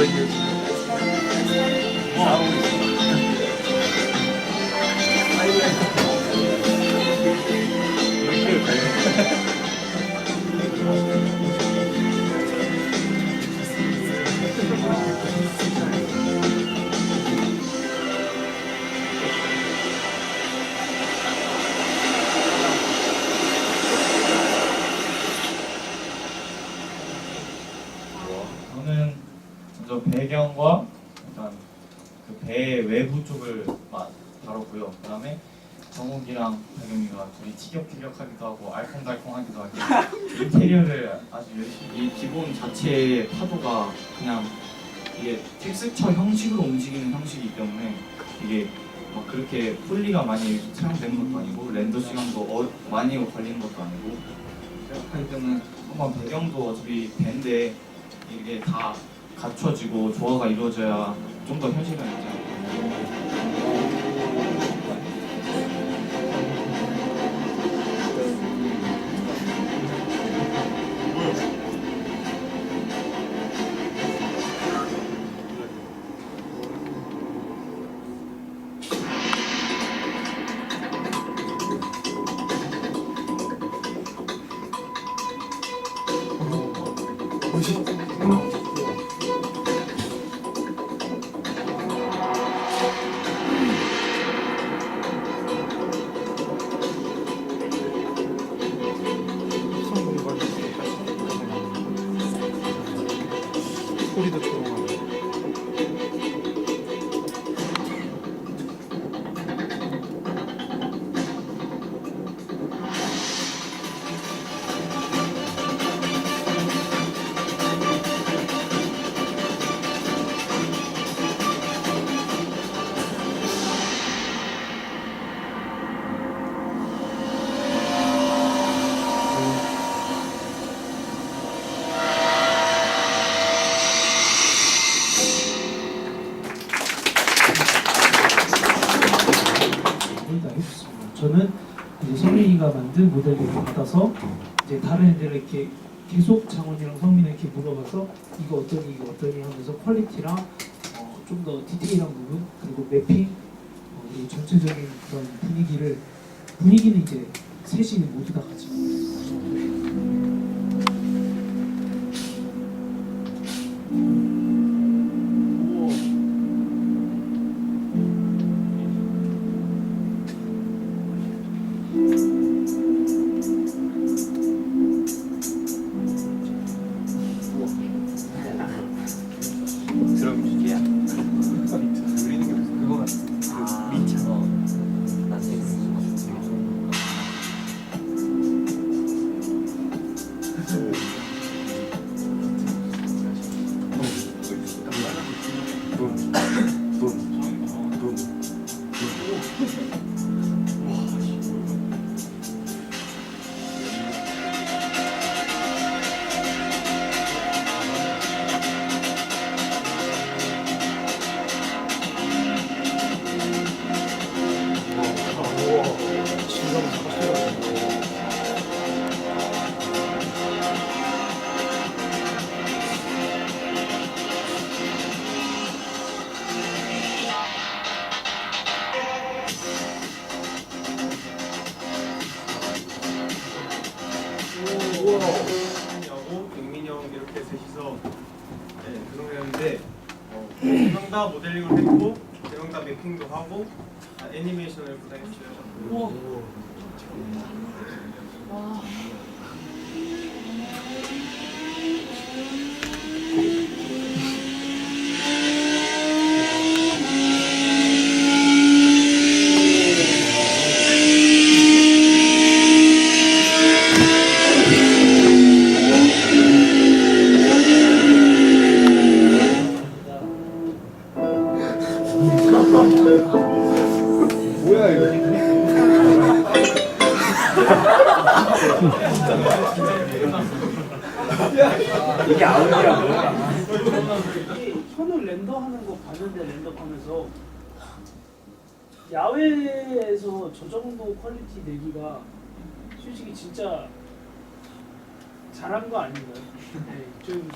Really good. 일단 그배 외부 쪽을 마- 다뤘고요. 그다음에 정욱이랑 박영미가 둘이 티격태격하기도 하고 알콩달콩하기도 하고 인테리어를 아주 열심히 이 기본 자체의 파도가 그냥 이게 텍스처 형식으로 움직이는 형식이기 때문에 이게 막 그렇게 폴리가 많이 사용되는 것도 아니고 렌더 시간도 어, 많이 걸리는 것도 아니고 하기 때문에 한번 배경도 어차피 배인데 이게 다 갖춰지고 조화가 이루어져야 좀 더 현실감 있지 않을까 소리도 조용하 저는 이제 성민이가 만든 모델을 받아서 이제 다른 애들 이렇게 계속 장원이랑 성민이 이렇게 물어봐서 이거 어떠니 이거 어떠니 하면서 퀄리티랑 어, 좀 더 디테일한 부분 그리고 매핑 어, 그리고 전체적인 그런 분위기를 분위기는 이제 셋이 모두 다만 하고 이 이렇게 셋이서 네, 구성했는데 어, 세명다 모델링을 했고 세명다 매핑도 하고 아, 애니메이션을 구성했어요. 뭐야 이거? 이게 아웃이라고? 이게 현우 렌더하는 거 봤는데 렌더하면서 야외에서 저 정도 퀄리티 내기가 솔직히 진짜 잘한 거 아닌가요? 네, 좀